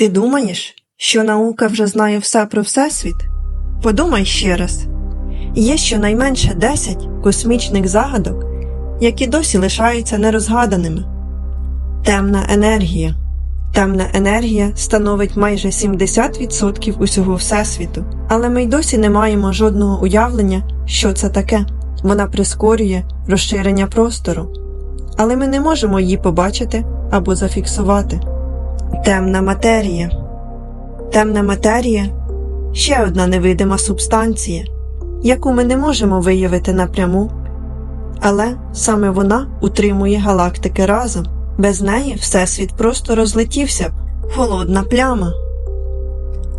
Ти думаєш, що наука вже знає все про Всесвіт? Подумай ще раз. Є щонайменше 10 космічних загадок, які досі лишаються нерозгаданими. Темна енергія. Темна енергія становить майже 70% усього Всесвіту, але ми й досі не маємо жодного уявлення, що це таке. Вона прискорює розширення простору, але ми не можемо її побачити або зафіксувати. Темна матерія. Темна матерія ще одна невидима субстанція, яку ми не можемо виявити напряму, але саме вона утримує галактики разом. Без неї Всесвіт просто розлетівся б холодна пляма.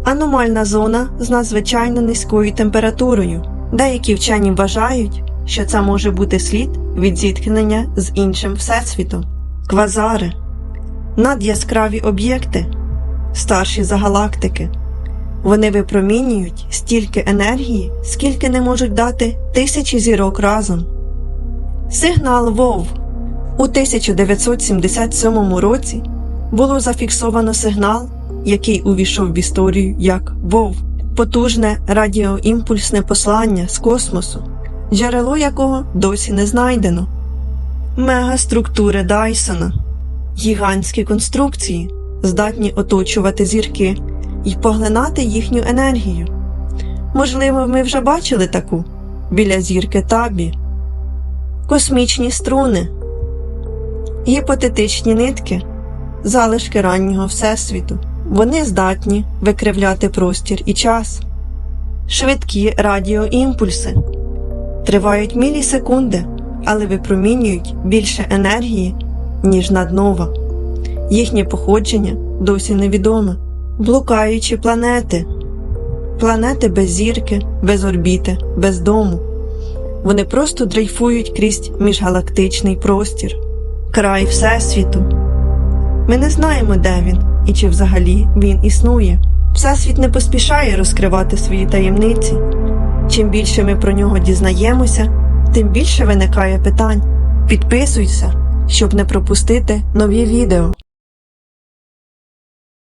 Аномальна зона з надзвичайно низькою температурою. Деякі вчені вважають, що це може бути слід від зіткнення з іншим всесвітом. Квазари надяскраві об'єкти, старші за галактики. Вони випромінюють стільки енергії, скільки не можуть дати тисячі зірок разом. Сигнал ВОВ у 1977 році було зафіксовано сигнал, який увійшов в історію як ВОВ, потужне радіоімпульсне послання з космосу, джерело якого досі не знайдено. Мегаструктури Дайсона гігантські конструкції, здатні оточувати зірки і поглинати їхню енергію. Можливо, ми вже бачили таку біля зірки Табі, космічні струни, гіпотетичні нитки, залишки раннього Всесвіту. Вони здатні викривляти простір і час, швидкі радіоімпульси тривають мілісекунди, але випромінюють більше енергії, ніж наднова. Їхнє походження досі невідоме. Блукаючі планети, планети без зірки, без орбіти, без дому. Вони просто дрейфують крізь міжгалактичний простір, край Всесвіту. Ми не знаємо, де він і чи взагалі він існує. Всесвіт не поспішає розкривати свої таємниці. Чим більше ми про нього дізнаємося, тим більше виникає питань. Підписуйся, щоб не пропустити нові відео.